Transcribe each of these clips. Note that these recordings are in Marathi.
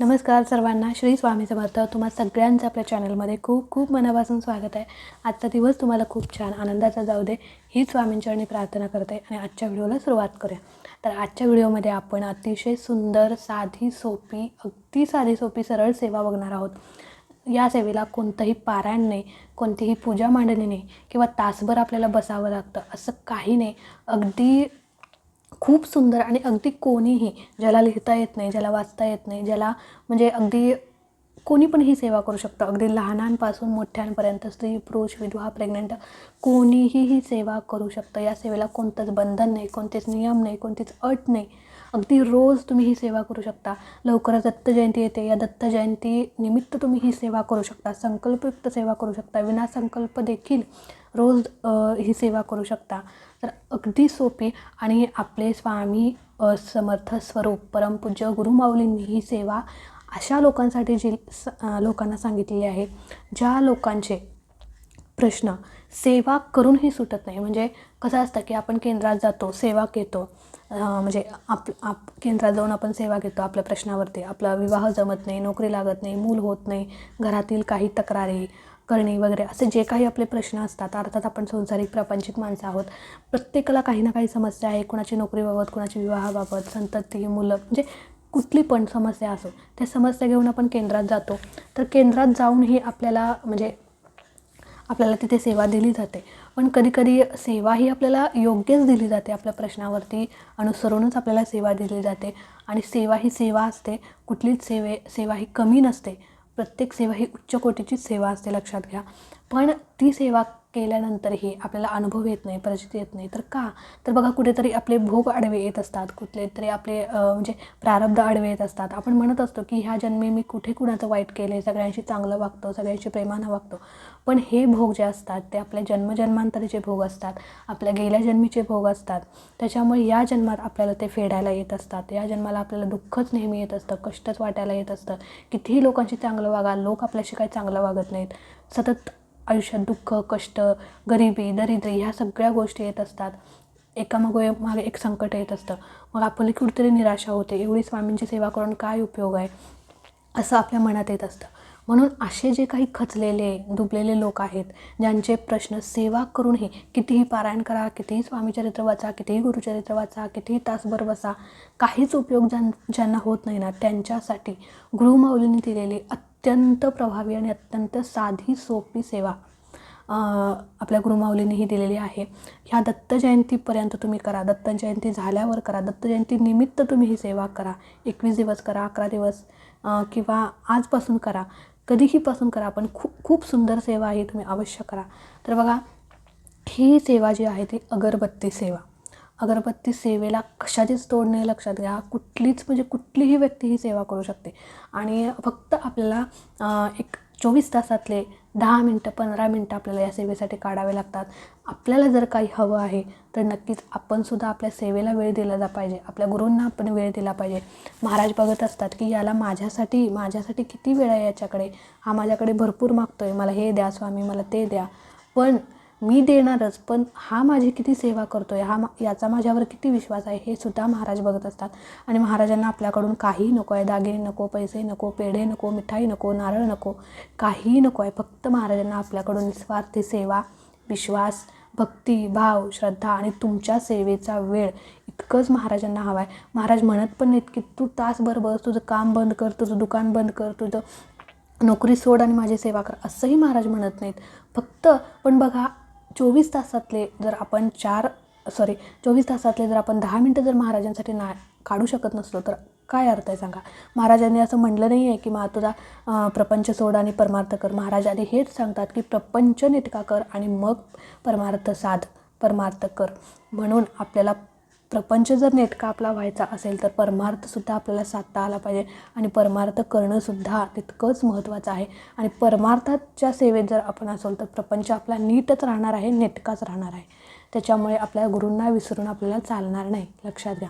नमस्कार सर्वांना श्री स्वामी समर्थ. तुम्हा सगळ्यांचं आपल्या चॅनलमध्ये खूप खूप मनापासून स्वागत आहे. आजचा दिवस तुम्हाला खूप छान आनंदाचा जाऊ दे ही स्वामींचरणी प्रार्थना करते आणि आजच्या व्हिडिओला सुरुवात करूया. तर आजच्या व्हिडिओमध्ये आपण अतिशय सुंदर साधी सोपी अगदी साधी सोपी सरळ सेवा बघणार आहोत. या सेवेला कोणतंही पारायण नाही कोणतीही पूजा मांडणी नाही किंवा तासभर आपल्याला बसावं लागतं असं काही नाही. अगदी खूप सुंदर आणि अगदी कोणीही ज्याला लिहिता येत नाही ज्याला वाचता येत नाही ज्याला म्हणजे अगदी कोणी पण ही सेवा करू शकतं. अगदी लहानांपासून मोठ्यांपर्यंत स्त्री पुरुष विधवा प्रेग्नंट कोणीही ही सेवा करू शकतं. या सेवेला कोणतंच बंधन नाही कोणतेच नियम नाही कोणतीच अट नाही. अगदी रोज तुम्ही ही सेवा करू शकता. लवकरच दत्त जयंती येते. या दत्त जयंती निमित्त तुम्ही ही सेवा करू शकता. संकल्पयुक्त सेवा करू शकता. विनासंकल्प देखील रोज ही सेवा करू शकता. तर अगदी सोपे आणि आपले स्वामी समर्थ स्वरूप परमपूज्य गुरुमाऊलींनी ही सेवा अशा लोकांसाठी जी स लोकांना सांगितलेली आहे ज्या लोकांचे प्रश्न सेवा करूनही सुटत नाही. म्हणजे कसं असतं की आपण केंद्रात जातो सेवा घेतो म्हणजे आप आप केंद्रात जाऊन आपण सेवा घेतो आपल्या प्रश्नावरती. आपला विवाह जमत नाही नोकरी लागत नाही मूल होत नाही घरातील काही तक्रारी करणे वगैरे असे जे काही आपले प्रश्न असतात अर्थात आपण संसारिक प्रापंचिक माणसं आहोत प्रत्येकाला काही ना काही समस्या आहे कुणाची नोकरीबाबत कुणाची विवाहाबाबत संतती मुलं म्हणजे कुठली पण समस्या असो त्या समस्या घेऊन आपण केंद्रात जातो. तर केंद्रात जाऊनही आपल्याला म्हणजे आपल्याला तिथे सेवा दिली जाते. पण कधीकधी सेवा ही आपल्याला योग्यच दिली जाते आपल्या प्रश्नावरती अनुसरूनच आपल्याला सेवा दिली जाते. आणि सेवा ही सेवा असते कुठलीच सेवे सेवा ही कमी नसते. प्रत्येक सेवा ही उच्च कोटीचीच सेवा असते लक्षात घ्या. पण ती सेवा केल्यानंतरही आपल्याला अनुभव येत नाही परिचित येत नाही. तर का? तर बघा कुठेतरी आपले भोग आडवे येत असतात. कुठले तरी आपले म्हणजे प्रारब्ध आडवे येत असतात. आपण म्हणत असतो की ह्या जन्मी मी कुठे कुणाचं वाईट केलं आहे सगळ्यांशी चांगलं वागतो सगळ्यांशी प्रेमानं वागतो. पण हे भोग जे असतात ते आपल्या जन्मजन्मांतरीचे भोग असतात. आपल्या गेल्या जन्मीचे भोग असतात. त्याच्यामुळे या जन्मात आपल्याला ते फेडायला येत असतात. या जन्माला आपल्याला दुःखच नेहमी येत असतं कष्टच वाटायला येत असतं. कितीही लोकांशी चांगलं वागा लोक आपल्याशी काही चांगलं वागत नाहीत. सतत आयुष्यात दुःख कष्ट गरिबी दरिद्री ह्या सगळ्या गोष्टी येत असतात. एकामागे मागे एक संकट येत असतं. मग आपली कुठेतरी निराशा होते. एवढी स्वामींची सेवा करून काय उपयोग आहे? असं आपल्या मनात येत असतं. म्हणून असे जे काही खचलेले दुबलेले लोक आहेत ज्यांचे प्रश्न सेवा करूनही कितीही पारायण करा कितीही स्वामीचरित्र वाचा कितीही गुरुचरित्र वाचा कितीही तासभर बसा काहीच उपयोग ज्यां ज्यांना होत नाही ना त्यांच्यासाठी गुरुमाऊलींनी दिलेली अत्यंत प्रभावी आणि अत्यंत साधी सोपी सेवा आपल्या गुरुमाऊलींनीही दिलेली आहे. ह्या दत्त जयंतीपर्यंत तुम्ही करा. दत्त जयंती झाल्यावर करा. दत्त जयंती निमित्त तुम्ही ही सेवा करा. एकवीस दिवस करा अकरा दिवस किंवा आजपासून करा. कधीहीपासून करा पण खूप खूप सुंदर सेवा आहे तुम्ही अवश्य करा. तर बघा ही सेवा जी आहे ती अगरबत्ती सेवा. अगरबत्ती सेवेला कशाचीच तोड नाही लक्षात घ्या. कुठलीच म्हणजे कुठलीही व्यक्ती ही सेवा करू शकते. आणि फक्त आपल्याला एक चोवीस तासातले दहा मिनटं पंधरा मिनटं आपल्याला या सेवेसाठी काढावे लागतात. आपल्याला जर काही हवं आहे तर नक्कीच आपणसुद्धा आपल्या सेवेला वेळ दिला जा पाहिजे. आपल्या गुरूंना आपण वेळ दिला पाहिजे. महाराज बघत असतात की याला माझ्यासाठी माझ्यासाठी किती वेळ आहे याच्याकडे? हा माझ्याकडे भरपूर मागतो आहे मला हे द्या स्वामी मला ते द्या. पण मी देणारच पण हा माझी किती सेवा करतो आहे हा मा याचा माझ्यावर किती विश्वास आहे हे सुद्धा महाराज बघत असतात. आणि महाराजांना आपल्याकडून काही नको आहे दागिने नको पैसे नको पेढे नको मिठाई नको नारळ नको काहीही नको आहे. फक्त महाराजांना आपल्याकडून निस्वार्थी सेवा विश्वास भक्ती भाव श्रद्धा आणि तुमच्या सेवेचा वेळ इतकंच महाराजांना हवा आहे. महाराज म्हणत पण नाहीत की तू तासभर बस तुझं काम बंद कर तुझं दुकान बंद कर तुझं नोकरी सोड आणि माझी सेवा कर. असंही महाराज म्हणत नाहीत. फक्त पण बघा चोवीस तासातले जर आपण चार सॉरी चोवीस तासातले जर आपण दहा मिनटं जर महाराजांसाठी ना काढू शकत नसलो तर काय अर्थ आहे सांगा? महाराजांनी असं म्हणलं नाही आहे की मा तुझा प्रपंच सोड आणि परमार्थ कर. महाराज हेच सांगतात की प्रपंच नेटका कर आणि मग परमार्थ साध परमार्थ कर. म्हणून आपल्याला प्रपंच जर नेटका आपला व्हायचा असेल तर परमार्थसुद्धा आपल्याला साधता आला पाहिजे. आणि परमार्थ करणंसुद्धा तितकंच महत्त्वाचं आहे. आणि परमार्थाच्या सेवेत जर आपण असेल तर प्रपंच आपला नीटच राहणार आहे नेटकाच राहणार आहे. त्याच्यामुळे आपल्या गुरूंना विसरून आपल्याला चालणार नाही. लक्षात घ्या.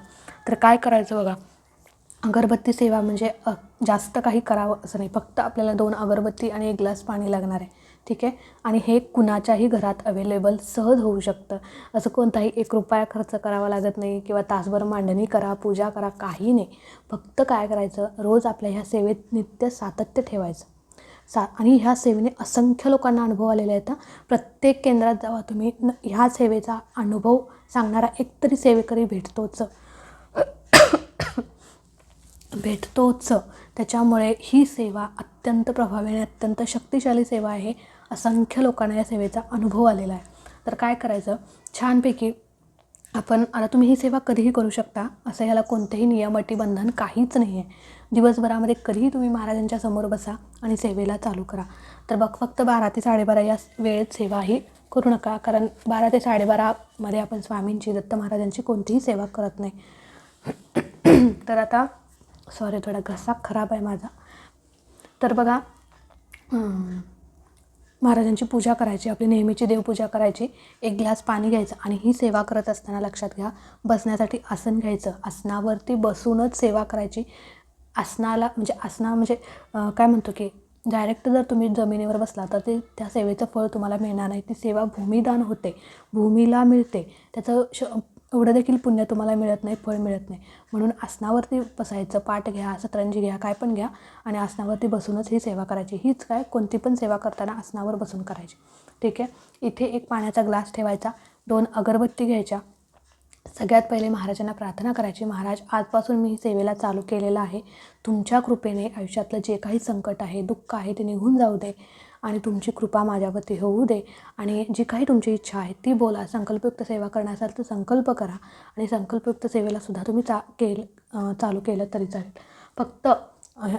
तर काय करायचं बघा? अगरबत्ती सेवा म्हणजे जास्त काही करावं असं नाही. फक्त आपल्याला दोन अगरबत्ती आणि एक ग्लास पाणी लागणार आहे. ठीक आहे? आणि हे कुणाच्याही घरात अवेलेबल सहज होऊ शकतं. असं कोणताही एक रुपया खर्च करावा लागत नाही किंवा तासभर मांडणी करा पूजा करा काही नाही. फक्त काय करायचं? रोज आपल्या ह्या सेवेत नित्य सातत्य ठेवायचं. सा आणि ह्या सेवेने असंख्य लोकांना अनुभव आलेला आहेत प्रत्येक केंद्रात जावा तुम्ही न ह्या सेवेचा अनुभव सांगणारा एकतरी सेवेकरी भेटतोच. भेटतोच. त्याच्यामुळे ही सेवा अत्यंत प्रभावी आणि अत्यंत शक्तिशाली सेवा आहे. असंख्य लोकांना या सेवेचा अनुभव आलेला आहे. तर काय करायचं? छानपैकी आपण आता तुम्ही ही सेवा कधीही करू शकता असं ह्याला कोणतेही नियम अटी बंधन काहीच नाही आहे दिवसभरामध्ये कधीही तुम्ही महाराजांच्या समोर बसा आणि सेवेला चालू करा. तर बघ फक्त बारा ते साडेबारा या वेळेत सेवा ही करू नका कारण बारा ते साडेबारामध्ये आपण स्वामींची दत्त महाराजांची कोणतीही सेवा करत नाही. तर आता सॉरी थोडा घसा खराब आहे माझा. तर बघा महाराजांची पूजा करायची आपली नेहमीची देवपूजा करायची. एक ग्लास पाणी घ्यायचं आणि ही सेवा करत असताना लक्षात घ्या बसण्यासाठी आसन घ्यायचं. आसनावरती बसूनच सेवा करायची. आसनाला म्हणजे आसना म्हणजे काय म्हणतो की डायरेक्ट जर तुम्ही जमिनीवर बसला तर ते त्या सेवेचं फळ तुम्हाला मिळणार नाही. ती सेवा भूमिदान होते. भूमीला मिळते. त्याचं श एवढं देखील पुण्य तुम्हाला मिळत नाही फळ मिळत नाही. म्हणून आसनावरती बसायचं पाठ घ्या सतरंजी घ्या काय पण घ्या आणि आसनावरती बसूनच ही सेवा करायची. हीच काय? कोणती पण सेवा करताना आसनावर बसून करायची. ठीक आहे? इथे एक पाण्याचा ग्लास ठेवायचा. दोन अगरबत्ती घ्यायच्या. सगळ्यात पहिले महाराजांना प्रार्थना करायची. महाराज आजपासून मी सेवेला चालू केलेलं आहे. तुमच्या कृपेने आयुष्यातलं जे काही संकट आहे दुःख आहे ते निघून जाऊ दे आणि तुमची कृपा माझ्यावरती होऊ दे. आणि जी काही तुमची इच्छा आहे ती बोला. संकल्पयुक्त सेवा करणार तर संकल्प करा आणि संकल्पयुक्त सेवेला सुद्धा तुम्ही चा केल चालू केलं तरी चालेल. फक्त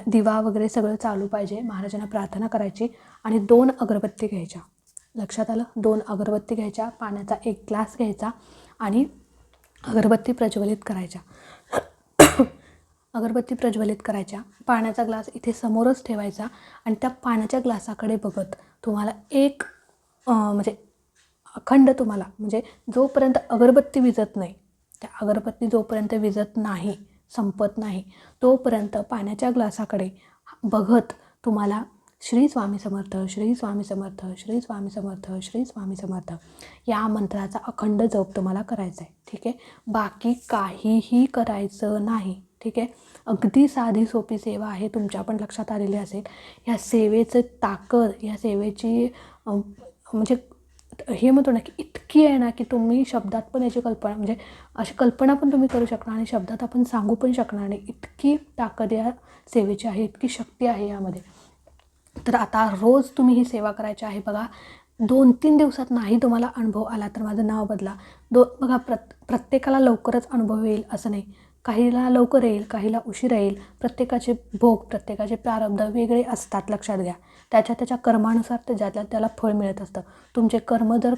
दिवा वगैरे सगळं चालू पाहिजे. महाराजांना प्रार्थना करायची आणि दोन अगरबत्ती घ्यायच्या. लक्षात आलं? दोन अगरबत्ती घ्यायच्या पाण्याचा एक ग्लास घ्यायचा आणि अगरबत्ती प्रज्वलित करायच्या. अगरबत्ती प्रज्वलित करायच्या. पाण्याचा ग्लास इथे समोरच ठेवायचा आणि त्या पाण्याच्या ग्लासाकडे बघत तुम्हाला एक म्हणजे अखंड तुम्हाला म्हणजे जोपर्यंत अगरबत्ती विजत नाही त्या अगरबत्ती जोपर्यंत विजत नाही संपत नाही तोपर्यंत पाण्याच्या ग्लासाकडे बघत तुम्हाला श्री स्वामी समर्थ श्री स्वामी समर्थ श्री स्वामी समर्थ श्री स्वामी समर्थ. या मंत्राचा अखंड जप तुम्हाला करायचा आहे ठीक आहे? बाकी काहीही करायचं नाही ठीक आहे? अगदी साधी सोपी सेवा आहे तुमच्या पण लक्षात आलेली असेल. या सेवेचं ताकद या सेवेची म्हणजे हे म्हणतो ना की इतकी आहे ना की तुम्ही शब्दात पण याची कल्पना म्हणजे अशी कल्पना पण तुम्ही करू शकणार आणि शब्दात आपण सांगू पण शकणार नाही. इतकी ताकद या सेवेची आहे इतकी शक्ती आहे यामध्ये. तर आता रोज तुम्ही ही सेवा करायची आहे बघा. दोन तीन दिवसात नाही तुम्हाला अनुभव आला तर माझं नाव बदला. दो बघा प्रत प्रत्येकाला लवकरच अनुभव येईल असं नाही. काहीला लवकर येईल काहीला उशीर येईल. प्रत्येकाचे भोग प्रत्येकाचे प्रारब्ध वेगळे असतात लक्षात घ्या. त्याच्या त्याच्या कर्मानुसार ते त्याला फळ मिळत असतं. तुमचे कर्म जर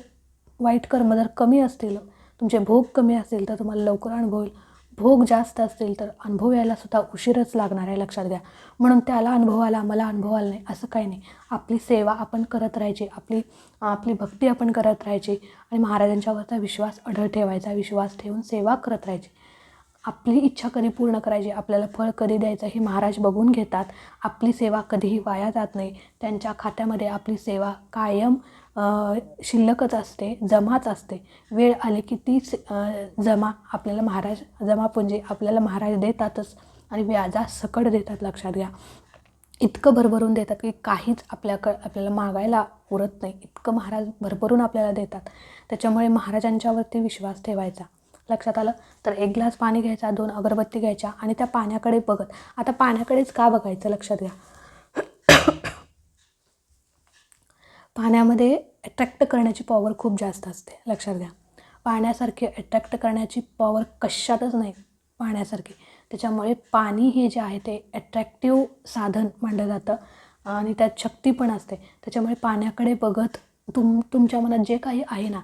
वाईट कर्म जर कमी असतील तुमचे भोग कमी असतील तर तुम्हाला लवकर अनुभव येईल. भोग जास्त असतील तर अनुभव यायला सुद्धा उशीरच लागणार आहे लक्षात घ्या. म्हणून त्याला अनुभव आला मला अनुभव आला नाही असं काही नाही. आपली सेवा आपण करत राहायची आपली आपली भक्ती आपण करत राहायची आणि महाराजांच्यावरचा विश्वास अढळ ठेवायचा विश्वास ठेवून सेवा करत राहायची. आपली इच्छा कधी पूर्ण करायची आपल्याला फळ कधी द्यायचं हे महाराज बघून घेतात. आपली सेवा कधीही वाया जात नाही. त्यांच्या खात्यामध्ये आपली सेवा कायम शिल्लकच असते जमाच असते. वेळ आली की ती जमा आपल्याला महाराज जमा पुंजी आपल्याला महाराज देतातच आणि व्याजा सकट देतात लक्षात घ्या. इतकं भरभरून देतात की काहीच आपल्याक आपल्याला मागायला उरत नाही. इतकं महाराज भरभरून आपल्याला देतात. त्याच्यामुळे महाराजांच्यावरती विश्वास ठेवायचा. लक्षात आलं? तर एक ग्लास पाणी घ्यायचा दोन अगरबत्ती घ्यायच्या आणि त्या पाण्याकडे बघत. आता पाण्याकडेच का बघायचं? लक्षात घ्या. पाण्यामध्ये अट्रॅक्ट करण्याची पॉवर खूप जास्त असते लक्षात घ्या. पाण्यासारखी अट्रॅक्ट करण्याची पॉवर कशातच नाही पाण्यासारखी. त्याच्यामुळे पाणी हे जे आहे ते अट्रॅक्टिव्ह साधन मानलं जातं आणि त्यात शक्ती पण असते. त्याच्यामुळे पाण्याकडे बघत तुम तुमच्या मनात जे काही आहे ना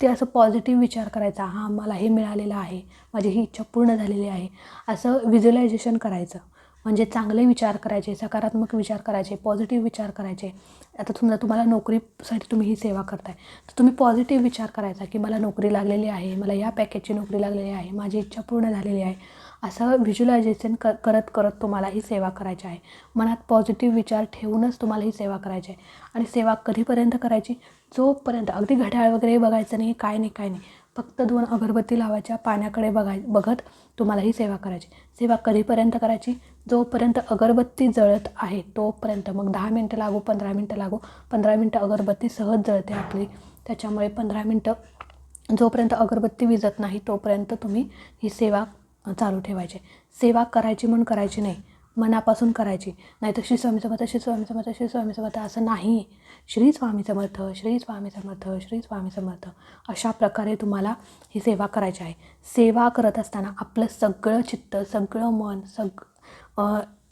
ते असं पॉझिटिव्ह विचार करायचा हां मला हे मिळालेलं आहे माझी ही इच्छा पूर्ण झालेली आहे. असं व्हिज्युलायझेशन करायचं. म्हणजे चांगले विचार करायचे सकारात्मक विचार करायचे पॉझिटिव्ह विचार करायचे. आता समजा तुम्हाला नोकरीसाठी तुम्ही ही सेवा करताय. तर तुम्ही पॉझिटिव्ह विचार करायचा की मला नोकरी लागलेली आहे मला या पॅकेजची नोकरी लागलेली आहे माझी इच्छा पूर्ण झालेली आहे. असं व्हिज्युलायझेशन क करत करत तुम्हाला ही सेवा करायची आहे. मनात पॉझिटिव्ह विचार ठेवूनच तुम्हाला ही सेवा करायची आहे. आणि सेवा कधीपर्यंत करायची? जोपर्यंत. अगदी घड्याळ वगैरे बघायचं नाही काय नाही काय नाही. फक्त दोन अगरबत्ती लावायच्या पाण्याकडे बघाय बघत तुम्हाला ही सेवा करायची. सेवा कधीपर्यंत करायची? जोपर्यंत अगरबत्ती जळत आहे तोपर्यंत. मग दहा मिनटं लागू पंधरा मिनटं लागू. पंधरा मिनटं अगरबत्ती सहज जळते आपली. त्याच्यामुळे पंधरा मिनटं जोपर्यंत अगरबत्ती विजत नाही तोपर्यंत तुम्ही ही सेवा चालू ठेवायची. सेवा करायची म्हणून करायची नाही. मनापासून करायची. नाही तर श्री स्वामी समर्थ श्री स्वामी समर्थ श्री स्वामी समर्थ असं नाही. श्री स्वामी समर्थ श्री स्वामी समर्थ श्री स्वामी समर्थ अशा प्रकारे तुम्हाला ही सेवा करायची आहे. सेवा करत असताना आपलं सगळं चित्त सगळं मन सग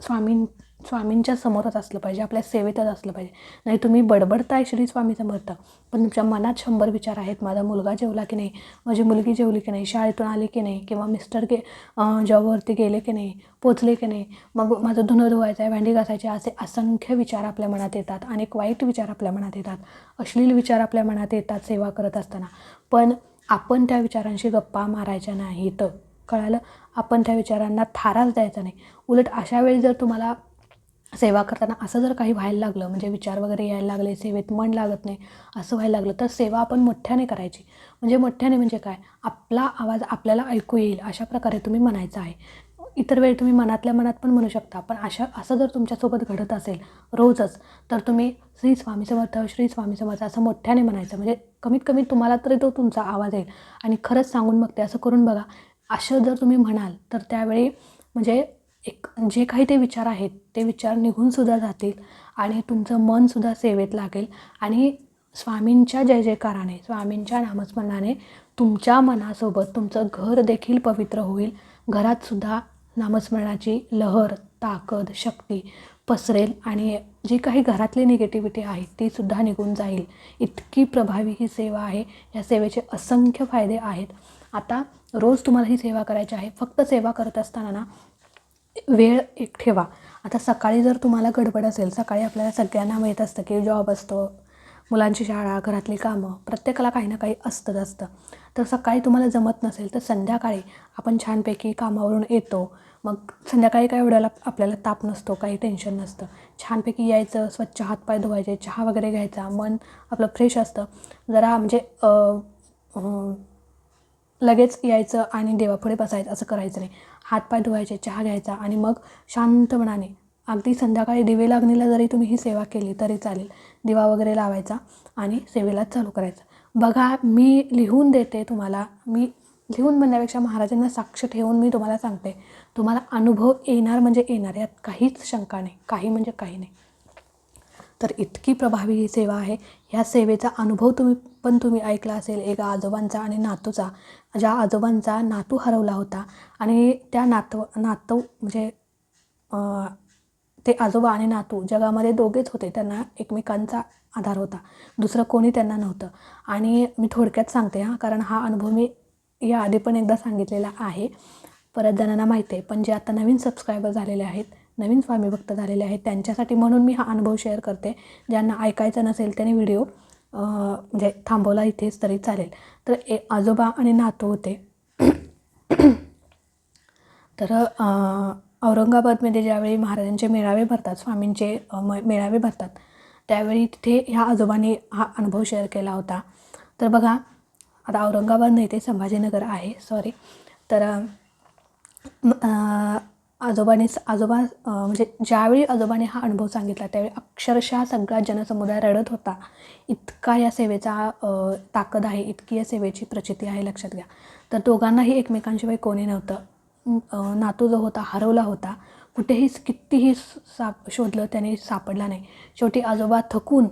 स्वामीं स्वामींच्या समोरच असलं पाहिजे आपल्या सेवेतच असलं पाहिजे. नाही तुम्ही बडबडताय श्री स्वामी समर्थ पण तुमच्या मनात शंभर विचार आहेत माझा मुलगा जेवला की नाही माझी मुलगी जेवली की नाही शाळेतून आली की नाही किंवा मिस्टर गे जॉबवरती गेले की नाही पोचले की नाही मग माझं धुणं धुवायचं आहे भांडी घासायचे असे असंख्य विचार आपल्या मनात येतात. अनेक वाईट विचार आपल्या मनात येतात. अश्लील विचार आपल्या मनात येतात सेवा करत असताना. पण आपण त्या विचारांशी गप्पा मारायच्या नाहीत. कळालं? आपण त्या विचारांना थाराच द्यायचा नाही. उलट अशा वेळी जर तुम्हाला सेवा करताना असं जर काही व्हायला लागलं म्हणजे विचार वगैरे यायला लागले सेवेत मन लागत नाही असं व्हायला लागलं तर सेवा आपण मोठ्याने करायची. म्हणजे मोठ्याने म्हणजे काय? आपला आवाज आपल्याला ऐकू येईल अशा प्रकारे तुम्ही म्हणायचं आहे. इतर वेळी तुम्ही मनातल्या मनात पण म्हणू शकता पण अशा असं जर तुमच्यासोबत घडत असेल रोजच तर तुम्ही श्री स्वामी समर्थ श्री स्वामी समर्थ असं मोठ्याने म्हणायचं. म्हणजे कमीत कमी तुम्हाला तरी तो तुमचा आवाज येईल. आणि खरंच सांगून मग ते असं करून बघा. असं जर तुम्ही म्हणाल तर त्यावेळी म्हणजे एक जे काही ते विचार आहेत ते विचार निघूनसुद्धा जातील आणि तुमचं मनसुद्धा सेवेत लागेल आणि स्वामींच्या जय जयकाराने स्वामींच्या नामस्मरणाने तुमच्या मनासोबत तुमचं घर देखील पवित्र होईल. घरातसुद्धा नामस्मरणाची लहर ताकद शक्ती पसरेल आणि जी काही घरातली निगेटिव्हिटी आहे तीसुद्धा निघून जाईल. इतकी प्रभावी ही सेवा आहे. या सेवेचे असंख्य फायदे आहेत. आता रोज तुम्हाला ही सेवा करायची आहे. फक्त सेवा करत असताना ना वेळ एक ठेवा. आता सकाळी जर तुम्हाला गडबड असेल सकाळी आपल्याला सगळ्यांना माहीत असतं की जॉब असतो मुलांची शाळा घरातली कामं प्रत्येकाला काही ना काही असतंच असतं. तर सकाळी तुम्हाला जमत नसेल तर संध्याकाळी आपण छानपैकी कामावरून येतो. मग संध्याकाळी काय एवढ्याला आपल्याला ताप नसतो काही टेन्शन नसतं. छानपैकी यायचं स्वच्छ हातपाय धुवायचे चहा वगैरे घ्यायचा मन आपलं फ्रेश असतं. जरा म्हणजे लगेच यायचं आणि देवापुढे बसायचं असं करायचं नाही. हातपाय धुवायचे चहा घ्यायचा आणि मग शांतपणाने अगदी संध्याकाळी दिवे लागणीला जरी तुम्ही ही सेवा केली तरी चालेल. दिवा वगैरे लावायचा आणि सेवेला चालू करायचं. बघा मी लिहून देते तुम्हाला मी लिहून म्हणण्यापेक्षा महाराजांना साक्ष ठेवून मी तुम्हाला सांगते. तुम्हाला अनुभव येणार म्हणजे येणार यात काहीच शंका नाही काही म्हणजे काही नाही. तर इतकी प्रभावी ही सेवा आहे. ह्या सेवेचा अनुभव तुम्ही पण तुम्ही ऐकला असेल एका आजोबांचा आणि नातूचा. ज्या आजोबांचा नातू हरवला होता आणि त्या नातव नातू म्हणजे ते आजोबा आणि नातू जगामध्ये दोघेच होते. त्यांना एकमेकांचा आधार होता. दुसरं कोणी त्यांना नव्हतं. आणि मी थोडक्यात सांगते हां कारण हा अनुभव मी या आधी पण एकदा सांगितलेला आहे. परत जणांना माहिती आहे पण जे आता नवीन सबस्क्रायबर झालेले आहेत नवीन स्वामी भक्त झालेले आहेत त्यांच्यासाठी म्हणून मी हा अनुभव शेअर करते. ज्यांना ऐकायचं नसेल त्यांनी व्हिडिओ म्हणजे थांबवला इथेच तरी चालेल. तर ए आजोबा आणि नातू होते. तर औरंगाबादमध्ये ज्यावेळी महाराजांचे मेळावे भरतात स्वामींचे म मेळावे भरतात त्यावेळी तिथे ह्या आजोबांनी हा अनुभव शेअर केला होता. तर बघा आता औरंगाबाद नाही ते संभाजीनगर आहे सॉरी तर आजोबाने आजोबा म्हणजे ज्यावेळी आजोबाने हा अनुभव सांगितला त्यावेळी अक्षरशः सगळा जनसमुदाय रडत होता. इतका या सेवेचा ताकद आहे इतकी या सेवेची प्रचिती आहे लक्षात घ्या. तर दोघांनाही एकमेकांशिवाय कोणी नव्हतं. नातू जो होता हरवला होता. कुठेही कितीही साप शोधलं त्याने सापडला नाही. शेवटी आजोबा थकून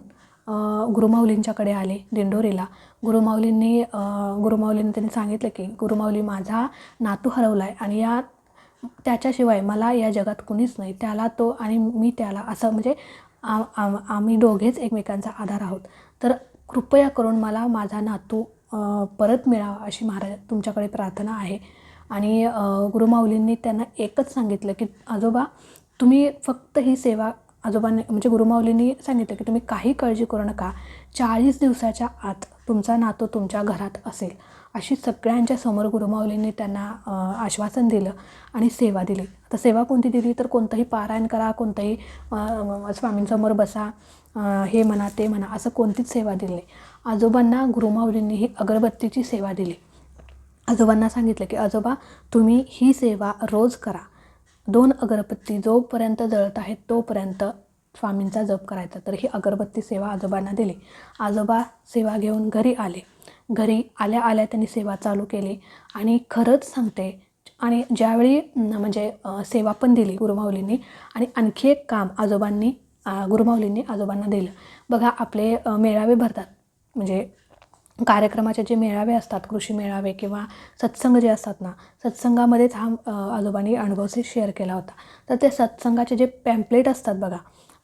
गुरुमाऊलींच्याकडे आले दिंडोरीला. गुरुमाऊलींनी गुरुमाऊलींनी त्यांनी सांगितलं की गुरुमाऊली माझा नातू हरवला आहे आणि या त्याच्याशिवाय मला या जगात कुणीच नाही. त्याला तो आणि मी त्याला असं म्हणजे आम्ही दोघेच एकमेकांचा आधार आहोत. तर कृपया करून मला माझा नातू परत मिळावा अशी महाराज तुमच्याकडे प्रार्थना आहे. आणि गुरुमाऊलींनी त्यांना एकच सांगितलं की आजोबा तुम्ही फक्त ही सेवा आजोबांनी म्हणजे गुरुमाऊलींनी सांगितलं की तुम्ही काही काळजी करू नका. चाळीस दिवसाच्या आत तुमचा नातू तुमच्या घरात असेल. अशी सगळ्यांच्या समोर गुरुमाऊलींनी त्यांना आश्वासन दिलं आणि सेवा दिली. आता सेवा कोणती दिली? तर कोणतंही पारायण करा कोणतंही स्वामींसमोर बसा हे म्हणा ते म्हणा असं कोणतीच सेवा दिली नाही. आजोबांना गुरुमाऊलींनी ही अगरबत्तीची सेवा दिली. आजोबांना सांगितलं की आजोबा तुम्ही ही सेवा रोज करा. दोन अगरबत्ती जोपर्यंत जळत आहेत तोपर्यंत स्वामींचा जप करायचा. तर ही अगरबत्ती सेवा आजोबांना दिली. आजोबा सेवा घेऊन घरी आले. घरी आल्या आल्या त्यांनी सेवा चालू केली. आणि खरंच सांगते आणि ज्यावेळी म्हणजे सेवा पण दिली गुरुमाऊलींनी आणि आणखी एक काम आजोबांनी गुरुमाऊलींनी आजोबांना दिलं. बघा आपले मेळावे भरतात. म्हणजे कार्यक्रमाचे जे मेळावे असतात कृषी मेळावे किंवा सत्संग जे असतात ना सत्संगामध्येच हा आजोबांनी अनुभव शेअर केला होता. तर ते सत्संगाचे जे पॅम्पलेट असतात बघा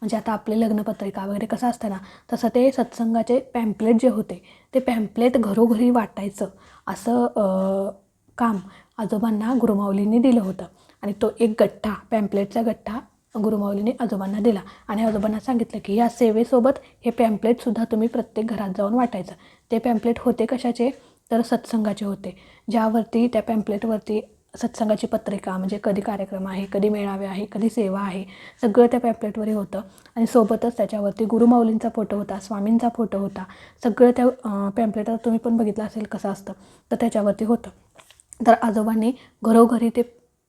म्हणजे आता आपले लग्नपत्रिका वगैरे कसं असतं ना तसं ते सत्संगाचे पॅम्पलेट जे होते ते पॅम्पलेट घरोघरी वाटायचं. असं काम आजोबांना गुरुमाऊलींनी दिलं होतं. आणि तो एक गठ्ठा पॅम्पलेटचा गठ्ठा गुरुमाऊलीने आजोबांना दिला. आणि आजोबांना सांगितलं की या सेवेसोबत हे पॅम्पलेटसुद्धा तुम्ही प्रत्येक घरात जाऊन वाटायचं. ते पॅम्पलेट होते कशाचे? तर सत्संगाचे होते. ज्यावरती त्या पॅम्पलेटवरती सत्संगाची पत्रिका म्हणजे कधी कार्यक्रम आहे कधी मेळावे आहे कधी सेवा आहे सगळं त्या पॅम्पलेटवरही होतं. आणि सोबतच त्याच्यावरती गुरुमाऊलींचा फोटो होता स्वामींचा फोटो होता. सगळं त्या पॅम्पलेटवर तुम्ही पण बघितलं असेल कसं असतं तर त्याच्यावरती होतं. तर आजोबांनी घरोघरी ते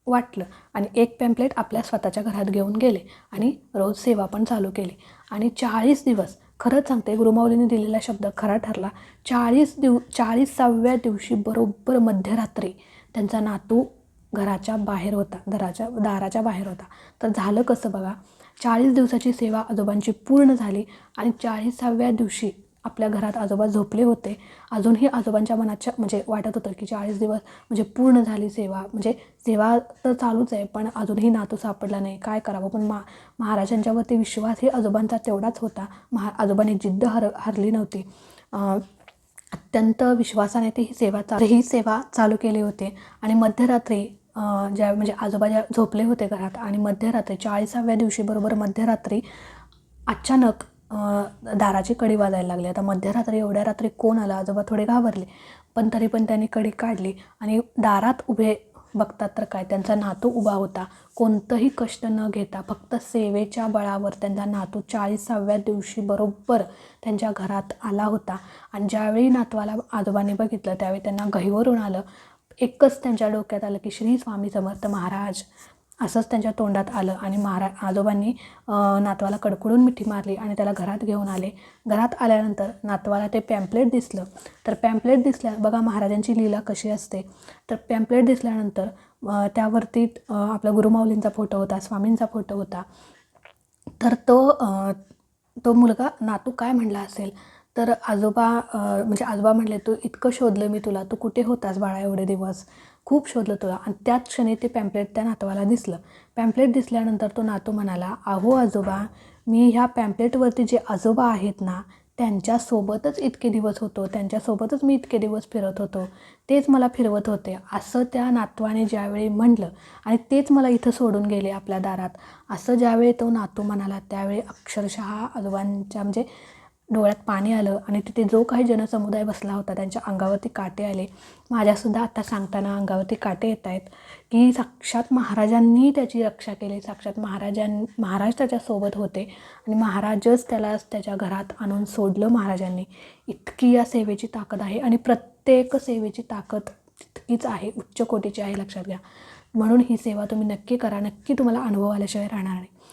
वाटलं आणि एक पॅम्पलेट आपल्या स्वतःच्या घरात घेऊन गेले आणि रोज सेवा पण चालू केली. आणि चाळीस दिवस खरंच सांगते गुरुमाऊलीने दिलेला शब्द खरा ठरला चाळीस दिव चाळीसाव्या दिवशी बरोबर मध्यरात्री त्यांचा नातू घराच्या बाहेर होता घराच्या दाराच्या बाहेर होता. तर झालं कसं बघा चाळीस दिवसाची सेवा आजोबांची पूर्ण झाली आणि चाळीसाव्या दिवशी आपल्या घरात आजोबा झोपले होते. अजूनही आजोबांच्या मनाच्या म्हणजे वाटत होतं की चाळीस दिवस म्हणजे पूर्ण झाली सेवा. म्हणजे सेवा तर चालूच आहे पण अजूनही नातू सापडला नाही. काय करावं? पण मा महाराजांच्यावरती विश्वास हे आजोबांचा तेवढाच होता. महा आजोबांनी जिद्द हर हरली नव्हती. अत्यंत विश्वासाने ते ही सेवा चा ही सेवा चालू केली होती. आणि मध्यरात्री ज्या म्हणजे आजोबा ज्या झोपले होते घरात आणि मध्यरात्री चाळीसाव्या दिवशी बरोबर मध्यरात्री अचानक दाराची कडी वाजायला लागली. आता मध्यरात्री एवढ्या रात्री कोण आलं? आजोबा थोडे घाबरले. पण तरी पण त्यांनी कडी काढली आणि दारात उभे बघतात तर काय? त्यांचा नातू उभा होता. कोणतंही कष्ट न घेता फक्त सेवेच्या बळावर त्यांचा नातू चाळीसाव्या दिवशी बरोबर त्यांच्या घरात आला होता. आणि ज्यावेळी नातवाला आजोबांनी बघितलं त्यावेळी त्यांना गहिवरून आलं. एकच त्यांच्या डोक्यात आलं की श्री स्वामी समर्थ महाराज असंच त्यांच्या तोंडात आलं आणि महारा आजोबांनी नातवाला कडकडून मिठी मारली आणि त्याला घरात घेऊन आले. घरात आल्यानंतर नातवाला ते पॅम्पलेट दिसलं. तर पॅम्पलेट दिसल्या बघा महाराजांची लीला कशी असते. तर पॅम्पलेट दिसल्यानंतर त्यावरती आपला गुरुमाऊलींचा फोटो होता स्वामींचा फोटो होता. तर तो तो मुलगा नातू काय म्हणला असेल? तर आजोबा म्हणजे आजोबा म्हणले तू इतकं शोधलं मी तुला. तू कुठे होतास बाळा एवढे दिवस? खूप शोधलं तो आणि त्याच क्षणी ते पॅम्पलेट त्या नातवाला दिसलं. पॅम्पलेट दिसल्यानंतर तो नातू म्हणाला अहो आजोबा मी ह्या पॅम्पलेटवरती जे आजोबा आहेत ना त्यांच्यासोबतच इतके दिवस होतो त्यांच्यासोबतच मी इतके दिवस फिरत होतो. तेच मला फिरवत होते. असं त्या नातवाने ज्यावेळी म्हणलं आणि तेच मला इथं सोडून गेले आपल्या दारात. असं ज्यावेळी तो नातू म्हणाला त्यावेळी अक्षरशः आजोबांच्या म्हणजे डोळ्यात पाणी आलं आणि तिथे जो काही जनसमुदाय बसला होता त्यांच्या अंगावरती काटे आले. माझ्यासुद्धा आता सांगताना अंगावरती काटे येत आहेत की साक्षात महाराजांनी त्याची रक्षा केली. साक्षात महाराजां महाराज त्याच्यासोबत होते आणि महाराजच त्याला त्याच्या घरात आणून सोडलं महाराजांनी. इतकी या सेवेची ताकद आहे आणि प्रत्येक सेवेची ताकद तितकीच आहे. उच्च कोटीची आहे लक्षात घ्या. म्हणून ही सेवा तुम्ही नक्की करा. नक्की तुम्हाला अनुभव आल्याशिवाय राहणार नाही.